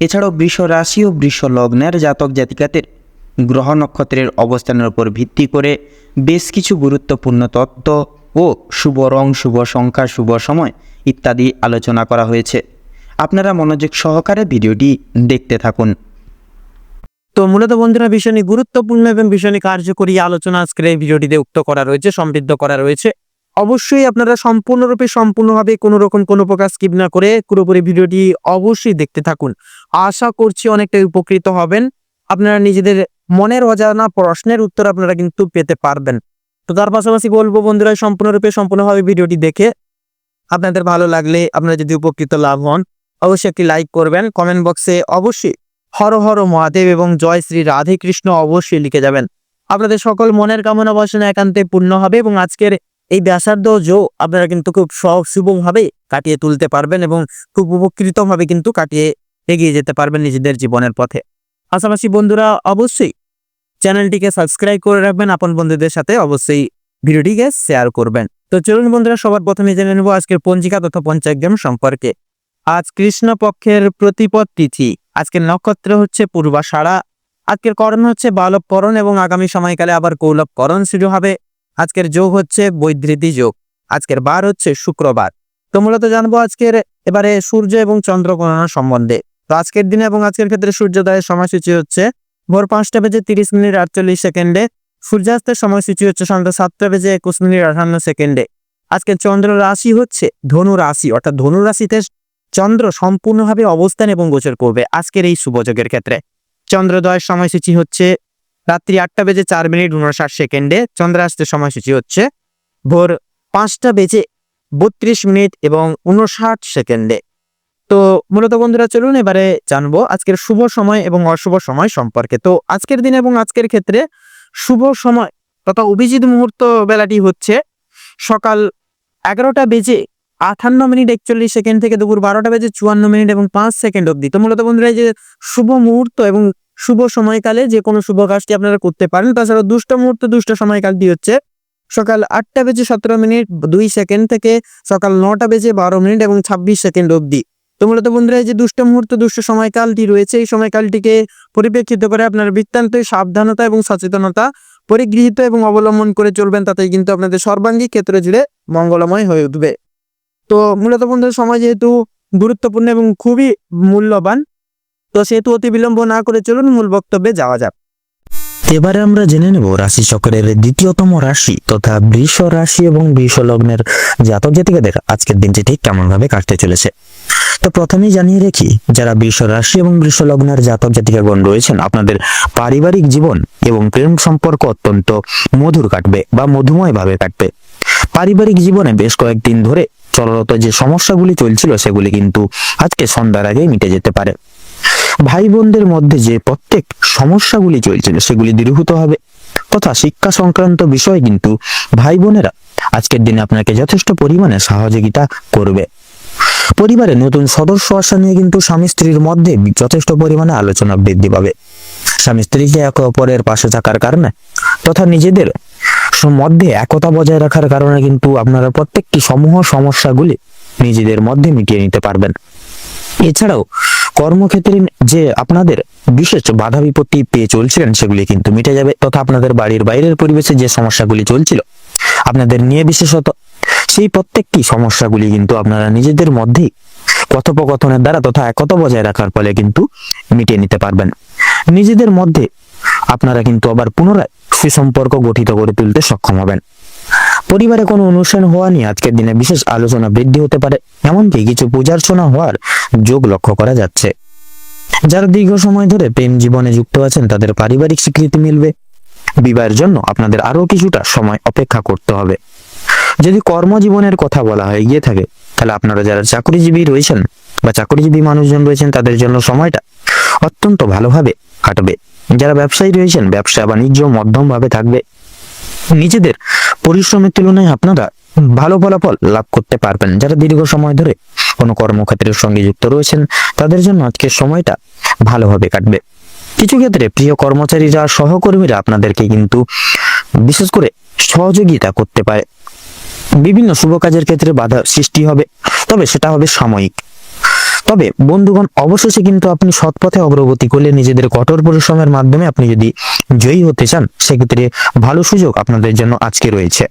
এছাড়াও বৃষ রাশি ও বৃষ লগ্নের জাতক জাতিকাদের গ্রহ নক্ষত্রের অবস্থানের উপর ভিত্তি করে বেশ কিছু গুরুত্বপূর্ণ তত্ত্ব ও শুভ রং, শুভ সংখ্যা, শুভ সময় ইত্যাদি আলোচনা করা হয়েছে। আপনারা মনোযোগ সহকারে ভিডিওটি দেখতে থাকুন। তো মূলত বন্ধুরা, ভীষণই গুরুত্বপূর্ণ এবং ভীষণই কার্যকরী আলোচনা আজকের এই ভিডিওটিতে উক্ত করা রয়েছে, সমৃদ্ধ করা রয়েছে। অবশ্যই আপনারা সম্পূর্ণরূপে সম্পূর্ণভাবে কোনো রকম কোনো প্রকার স্কিপ না করে পুরোপুরি ভিডিওটি অবশ্যই দেখতে থাকুন। আশা করছি অনেকটা উপকৃত হবেন। আপনারা নিজেদের মনের অজানা প্রশ্নের উত্তর আপনারা কিন্তু পেতে পারবেন। তো তার পাশাপাশি বলব বন্ধুরা, সম্পূর্ণরূপে সম্পূর্ণভাবে ভিডিওটি দেখে আপনাদের ভালো লাগলে আপনারা যদি উপকৃত লাভ হন, অবশ্যই একটি লাইক করবেন। কমেন্ট বক্সে অবশ্যই হর হর মহাদেব এবং জয় শ্রী রাধে কৃষ্ণ অবশ্যই লিখে যাবেন। আপনাদের সকল মনের কামনা বাসনা একান্তে পূর্ণ হবে এবং আজকের এই ব্যাসার্ধ জো আপনারা কিন্তু খুব সহজ কাটিয়ে তুলতে পারবেন এবং খুব উপকৃতভাবে কিন্তু কাটিয়ে এগিয়ে যেতে পারবেন নিজেদের জীবনের পথে। পাশাপাশি বন্ধুরা, অবশ্যই চ্যানেলটিকে সাবস্ক্রাইব করে রাখবেন, আপন বন্ধুদের সাথে অবশ্যই ভিডিওটিকে শেয়ার করবেন। তো চলুন বন্ধুরা, সবার প্রথমে জেনে নেব আজকের পঞ্জিকা তথা পঞ্চাগ্রাম সম্পর্কে। আজ কৃষ্ণপক্ষের প্রতিপদ তিথি। আজকের নক্ষত্র হচ্ছে পূর্বাষাঢ়া। আজকের করণ হচ্ছে বালবকরণ এবং আগামী সময়কালে আবার কৌলভকরণ শুরু হবে। আজকের যোগ হচ্ছে বৈদ্যুতি যোগ, আজকের বার হচ্ছে শুক্রবার। তো মূলত জানব আজকের এবারে সূর্য এবং চন্দ্র গণনা সম্বন্ধে। তো আজকের দিনে এবং আজকের ক্ষেত্রে সূর্যোদয়ের সময়সূচি হচ্ছে ভোর পাঁচটা বেজে তিরিশ মিনিট আটচল্লিশ সেকেন্ডে, সূর্যাস্তের সময়সূচি হচ্ছে সন্ধ্যা সাতটা বেজে একুশ মিনিট আঠান্ন সেকেন্ডে। আজকে চন্দ্র রাশি হচ্ছে ধনু রাশি, অর্থাৎ ধনু রাশিতে চন্দ্র সম্পূর্ণভাবে অবস্থান এবং গোচর করবে আজকের এই শুভযোগের ক্ষেত্রে। চন্দ্রোদয়ের সময়সূচি হচ্ছে রাত্রি আটটা বেজে চার মিনিট উনষাট সেকেন্ডে চন্দ্রাস্তের সময়সূচি হচ্ছে ভোর পাঁচটা বেজে বত্রিশ মিনিট এবং উনষাট সেকেন্ডে। তো মূলত বন্ধুরা, চলুন এবারে জানব আজকের শুভ সময় এবং অশুভ সময় সম্পর্কে। তো আজকের দিন এবং আজকের ক্ষেত্রে শুভ সময় তথা অভিজিৎ মুহূর্ত বেলাটি হচ্ছে সকাল এগারোটা বেজে আটান্ন মিনিট একচল্লিশ সেকেন্ড থেকে দুপুর বারোটা বেজে চুয়ান্ন মিনিট এবং পাঁচ সেকেন্ড অবধি। তো মূলত বন্ধুরা, এই যে শুভ মুহূর্ত এবং শুভ সময়কালে যে কোনো শুভ কাজটি আপনারা করতে পারেন। তাছাড়া দুষ্ট মুহূর্ত দুষ্ট সময়কালটি হচ্ছে সকাল আটটা বেজে সতেরো মিনিট, দুই সেকেন্ড থেকে সকাল নটা বেজে বারো মিনিট এবং ছাব্বিশ সেকেন্ড অবধি। তো মূলত বন্ধুরা, এই যে দুষ্ট মুহূর্ত দুষ্ট সময়কালটি রয়েছে, এই সময়কালটিকে পরিপ্রেক্ষিত করে আপনার বৃত্তান্তই সাবধানতা এবং সচেতনতা পরিগৃহীত এবং অবলম্বন করে চলবেন, তাতেই কিন্তু আপনাদের সর্বাঙ্গী ক্ষেত্র জুড়ে মঙ্গলময় হয়ে উঠবে। তো মূলত বন্ধুরা, সময় যেহেতু গুরুত্বপূর্ণ এবং খুবই মূল্যবান তো সেহেতু অতি বিলম্ব না করে চলুন মূল বক্তব্যে যাওয়া যাক। এবারে আমরা জেনে নেব রাশি চক্রের দ্বিতীয়তম রাশি তথা বৃষ রাশি এবং বৃষ লগ্নের জাতক জাতিকাদের আজকের দিনটি ঠিক কেমন ভাবে কাটতে চলেছে। তো প্রথমেই জানিয়ে রেখি, যারা বৃষ রাশি এবং বৃষ লগ্নের জাতক জাতিকাগণ রয়েছেন, আপনাদের পারিবারিক জীবন এবং প্রেম সম্পর্ক অত্যন্ত মধুর কাটবে বা মধুময় ভাবে কাটবে। পারিবারিক জীবনে বেশ কয়েকদিন ধরে চলরত যে সমস্যাগুলি চলছিল, সেগুলি কিন্তু আজকে সন্ধ্যার আগেই মিটে যেতে পারে। ভাই বোনদের মধ্যে যে প্রত্যেক সমস্যাগুলি চলছিল, সেগুলি দূরীভূত হবে। তথা শিক্ষা সংক্রান্ত বিষয় কিন্তু ভাই বোনেরা আজকের দিনে আপনাকে যথেষ্ট পরিমাণে সহযোগিতা করবে। পরিবারে নতুন সদস্য আসা নিয়ে কিন্তু স্বামী স্ত্রীর মধ্যে যথেষ্ট পরিমাণে আলোচনা বৃদ্ধি পাবে। স্বামী স্ত্রীকে একে অপরের পাশে থাকার কারণে তথা নিজেদের মধ্যে একতা বজায় রাখার কারণে কিন্তু আপনারা প্রত্যেকটি সমূহ সমস্যাগুলি নিজেদের মধ্যে মিটিয়ে নিতে পারবেন। এছাড়াও কর্মক্ষেত্রে যে আপনাদের বিশেষ বাধা বিপত্তি পেয়ে চলছিলেন সেগুলি কিন্তু মিটে যাবে তথা আপনাদের বাড়ির বাইরের পরিবেশে যে সমস্যাগুলি চলছিল, আপনাদের নিয়ে বিশেষত, সেই প্রত্যেকটি সমস্যাগুলি কিন্তু আপনারা নিজেদের মধ্যেই কথোপকথনের দ্বারা তথা একতা বজায় রাখার ফলে কিন্তু মিটিয়ে নিতে পারবেন। নিজেদের মধ্যে আপনারা কিন্তু আবার পুনরায় সুসম্পর্ক গঠিত করে তুলতে সক্ষম হবেন। পরিবারে কোনো অনুষ্ঠান হওয়া নিয়ে আজকের দিনে বিশেষ আলোচনা বৃদ্ধি হতে পারে, এমনকি কিছু পূজার্চনা হওয়ার যোগ লক্ষ্য করা যাচ্ছে। যারা দীর্ঘ সময় ধরে প্রেম জীবনে যুক্ত আছেন, তাদের পারিবারিক স্বীকৃতি মিলবে। বিবাহের জন্য আপনাদের আরও কিছুটা সময় অপেক্ষা করতে হবে। যদি কর্মজীবনের কথা বলা হয় গিয়ে থাকে, তাহলে আপনারা যারা চাকরিজীবী রয়েছেন বা চাকরিজীবী মানুষজন রয়েছেন, তাদের জন্য সময়টা অত্যন্ত ভালোভাবে কাটবে। যারা ব্যবসায়ী রয়েছেন, ব্যবসা বাণিজ্য মধ্যম ভাবে থাকবে। নিজেদের পরিশ্রমের তুলনায় আপনারা ভালো ফলাফল লাভ করতে পারবেন। যারা দীর্ঘ সময় ধরে কোনো কর্মক্ষেত্রের সঙ্গে যুক্ত রয়েছেন, তাদের জন্য আজকের সময়টা ভালোভাবে কাটবে। কিছু ক্ষেত্রে প্রিয় কর্মচারীরা, সহকর্মীরা আপনাদেরকে কিন্তু বিশেষ করে সহযোগিতা করতে পারে। বিভিন্ন শুভ কাজের ক্ষেত্রে বাধা সৃষ্টি হবে, তবে সেটা হবে সাময়িক। তবে বন্ধুগণ, অবশেষে কিন্তু আপনি সৎ পথে অগ্রগতি করলে নিজেদের কঠোর পরিশ্রমের মাধ্যমে আপনি যদি জয়ী হতে চান, সেক্ষেত্রে ভালো সুযোগ আপনাদের জন্য আজকে রয়েছে।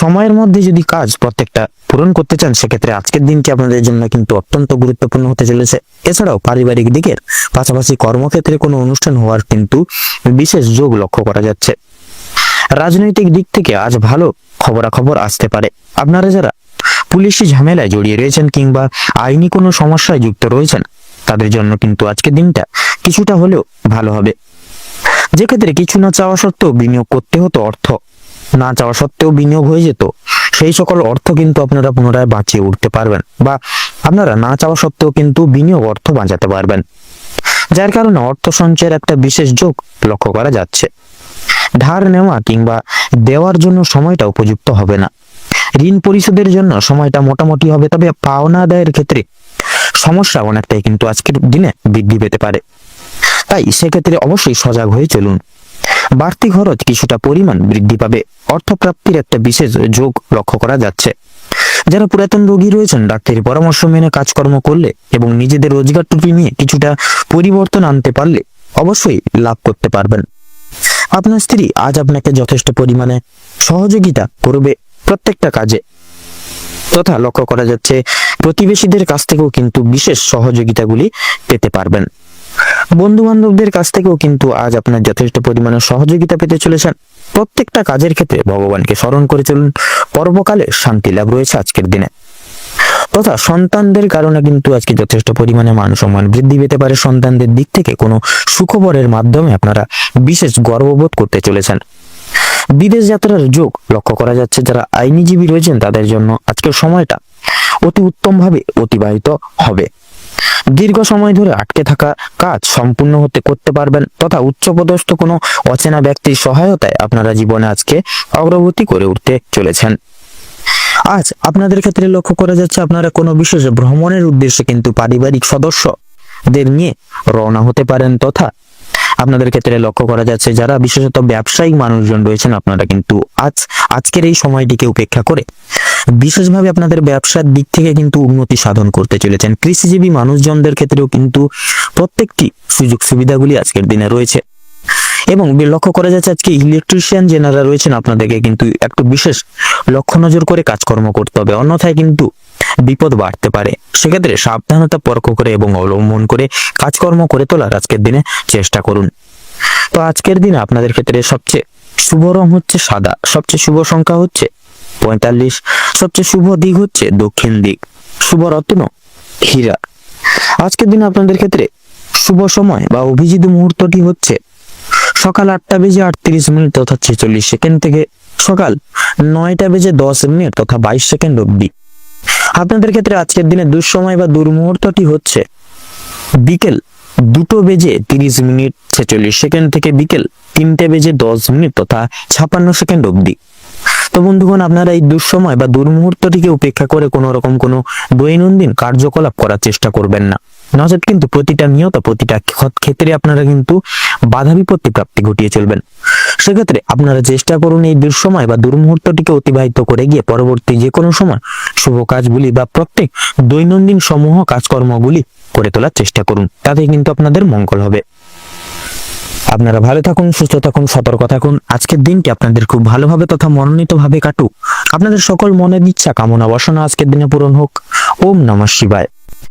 সময়ের মধ্যে যদি কাজ প্রত্যেকটা পূরণ করতে চান, সেক্ষেত্রে আজকের দিনটি আপনাদের জন্য কিন্তু অত্যন্ত গুরুত্বপূর্ণ হতে চলেছে। এছাড়াও পারিবারিক দিকের পাশাপাশি কর্মক্ষেত্রে কোনো অনুষ্ঠান হওয়ার কিন্তু বিশেষ যোগ লক্ষ্য করা যাচ্ছে। রাজনৈতিক দিক থেকে আজ ভালো খবরাখবর আসতে পারে। আপনারা যারা পুলিশি ঝামেলায় জড়িয়ে রয়েছেন কিংবা আইনি কোনো সমস্যায় যুক্ত রয়েছেন, তাদের জন্য কিন্তু আজকের দিনটা কিছুটা হলেও ভালো হবে। যে ক্ষেত্রে কিছু না চাওয়া সত্ত্বেও বিনিয়োগ করতে হতো অর্থ, না চাওয়া সত্ত্বেও বিনিয়োগ হয়ে যেত, সেই সকল অর্থ কিন্তু আপনারা পুনরায় বাঁচিয়ে উঠতে পারবেন বা আপনারা না চাওয়া সত্ত্বেও কিন্তু বিনিয়োগ অর্থ বাঁচাতে পারবেন। যার কারণে অর্থ সঞ্চয়ের একটা বিশেষ যোগ লক্ষ্য করা যাচ্ছে। ধার নেওয়া কিংবা দেওয়ার জন্য সময়টা উপযুক্ত হবে না। ঋণ পরিশোধের জন্য সময়টা মোটামুটি হবে, তবে পাওনা আদায়ের ক্ষেত্রে সমস্যা অনেকটাই কিন্তু আজকের দিনে বৃদ্ধি পেতে পারে। তাই সেক্ষেত্রে অবশ্যই সজাগ হয়ে চলুন। বাড়তি খরচ কিছুটা পরিমাণ বৃদ্ধি পাবে। অর্থপ্রাপ্তির একটা বিশেষ যোগ লক্ষ্য করা যাচ্ছে। যারা পুরাতন রোগী রয়েছেন ডাক্তারি পরামর্শ মেনে কাজকর্ম করলে এবং নিজেদের রোজগার টুপি নিয়ে কিছুটা পরিবর্তন আনতে পারলে অবশ্যই লাভ করতে পারবেন। আপনার স্ত্রী আজ আপনাকে যথেষ্ট পরিমাণে সহযোগিতা করবে। প্রত্যেকটা কাজে। তথা লক্ষ্য করা যাচ্ছে, প্রতিবেশীদের কাছ থেকেও কিন্তু বিশেষ সহযোগিতাগুলি পেতে পারবেন। বন্ধু বান্ধবদের কাছ থেকেও কিন্তু আজ আপনার যথেষ্ট পরিমাণে সহযোগিতা পেতে চলেছেন। প্রত্যেকটা কাজের ক্ষেত্রে ভগবানকে স্মরণ করে চলুন। পর্বকালে শান্তি লাভ রয়েছে আজকের দিনে। তথা সন্তানদের কারণে কিন্তু আজকে যথেষ্ট পরিমাণে মান সম্মান বৃদ্ধি পেতে পারে। সন্তানদের দিক থেকে কোনো সুখবরের মাধ্যমে আপনারা বিশেষ গর্ববোধ করতে চলেছেন। বিদেশ যাত্রার যোগ লক্ষ্য করা যাচ্ছে যারা আইনজীবী রয়েছেন তাদের জন্য আজকের সময়টা অতি উত্তমভাবে অতিবাহিত হবে। দীর্ঘ সময় ধরে আটকে থাকা কাজ সম্পূর্ণ হতে করতে পারবেন তথা উচ্চপদস্থ কোনো অচেনা ব্যক্তির সহায়তায় আপনারা জীবনে আজকে অগ্রগতি করে উঠতে চলেছেন। আজ আপনাদের ক্ষেত্রে লক্ষ্য করা যাচ্ছে আপনারা কোনো বিশেষ ভ্রমণের উদ্দেশ্যে কিন্তু পারিবারিক সদস্যদের নিয়ে রওনা হতে পারেন তথা আপনাদের ক্ষেত্রে লক্ষ্য করা যাচ্ছে, যারা বিশেষত ব্যবসায়িক মানুষজন রয়েছেন, আপনারা কিন্তু আজ, আজকের এই সময়টিকে উপেক্ষা করে বিশেষভাবে আপনাদের ব্যবসার দিক থেকে কিন্তু উন্নতি সাধন করতে চলেছেন। কৃষিজীবী মানুষজনদের ক্ষেত্রেও কিন্তু প্রত্যেকটি সুযোগ সুবিধাগুলি আজকের দিনে রয়েছে। এবং লক্ষ্য করা যাচ্ছে আজকে ইলেকট্রিশিয়ান যেনারা রয়েছেন, আপনাদেরকে কিন্তু একটু বিশেষ লক্ষ্য নজর করে কাজকর্ম করতে হবে। অন্যথায় কিন্তু বিপদ বাড়তে পারে। সেক্ষেত্রে সাবধানতা পরখ করে এবং অবলম্বন করে কাজকর্ম করে তোলার আজকের দিনে চেষ্টা করুন। তো আজকের দিনে আপনাদের ক্ষেত্রে সবচেয়ে শুভ রং হচ্ছে সাদা, সবচেয়ে শুভ সংখ্যা হচ্ছে পঁয়তাল্লিশ, সবচেয়ে শুভ দিক হচ্ছে দক্ষিণ দিক, শুভ রত্ন হীরা। আজকের দিনে আপনাদের ক্ষেত্রে শুভ সময় বা অভিজিৎ মুহূর্তটি হচ্ছে সকাল আটটা বেজে আটত্রিশ মিনিট তথা ছেচল্লিশ সেকেন্ড থেকে সকাল নয়টা বেজে দশ মিনিট তথা বাইশ সেকেন্ড অবধি। আপনাদের ক্ষেত্রে আজকের দিনে দুঃসময় বা দুর্মুহূর্তটি হচ্ছে বিকেল দুটো বেজে তিরিশ মিনিট ছেচল্লিশ সেকেন্ড থেকে বিকেল তিনটে বেজে দশ মিনিট তথা ছাপান্ন সেকেন্ড অবধি। তো বন্ধুগণ, আপনারা এই দুঃসময় বা দুর্মুহূর্তটিকে উপেক্ষা করে কোনো রকম কোনো দৈনন্দিন কার্যকলাপ করার চেষ্টা করবেন না। নচেত কিন্তু প্রতিটা নিয়ত প্রতিটা ক্ষেত্রে আপনারা কিন্তু বাধা বিপত্তি প্রাপ্তি ঘটিয়ে চলবেন। সেক্ষেত্রে আপনারা চেষ্টা করুন এই দুঃসময় বা দুর্মুহূর্তটিকে অতিবাহিত করে গিয়ে পরবর্তী যে কোনো সময় শুভ কাজগুলি বা প্রত্যেক দৈনন্দিন সমূহ কাজকর্মগুলি করে তোলার চেষ্টা করুন। তাতে কিন্তু আপনাদের মঙ্গল হবে। আপনারা ভালো থাকুন, সুস্থ থাকুন, সতর্ক থাকুন। আজকের দিনটি আপনাদের খুব ভালোভাবে তথা মনোনীতভাবে কাটুক। আপনাদের সকল মনের ইচ্ছা, কামনা, বাসনা আজকের দিনে পূরণ হোক। ওম নমঃ শিবায়।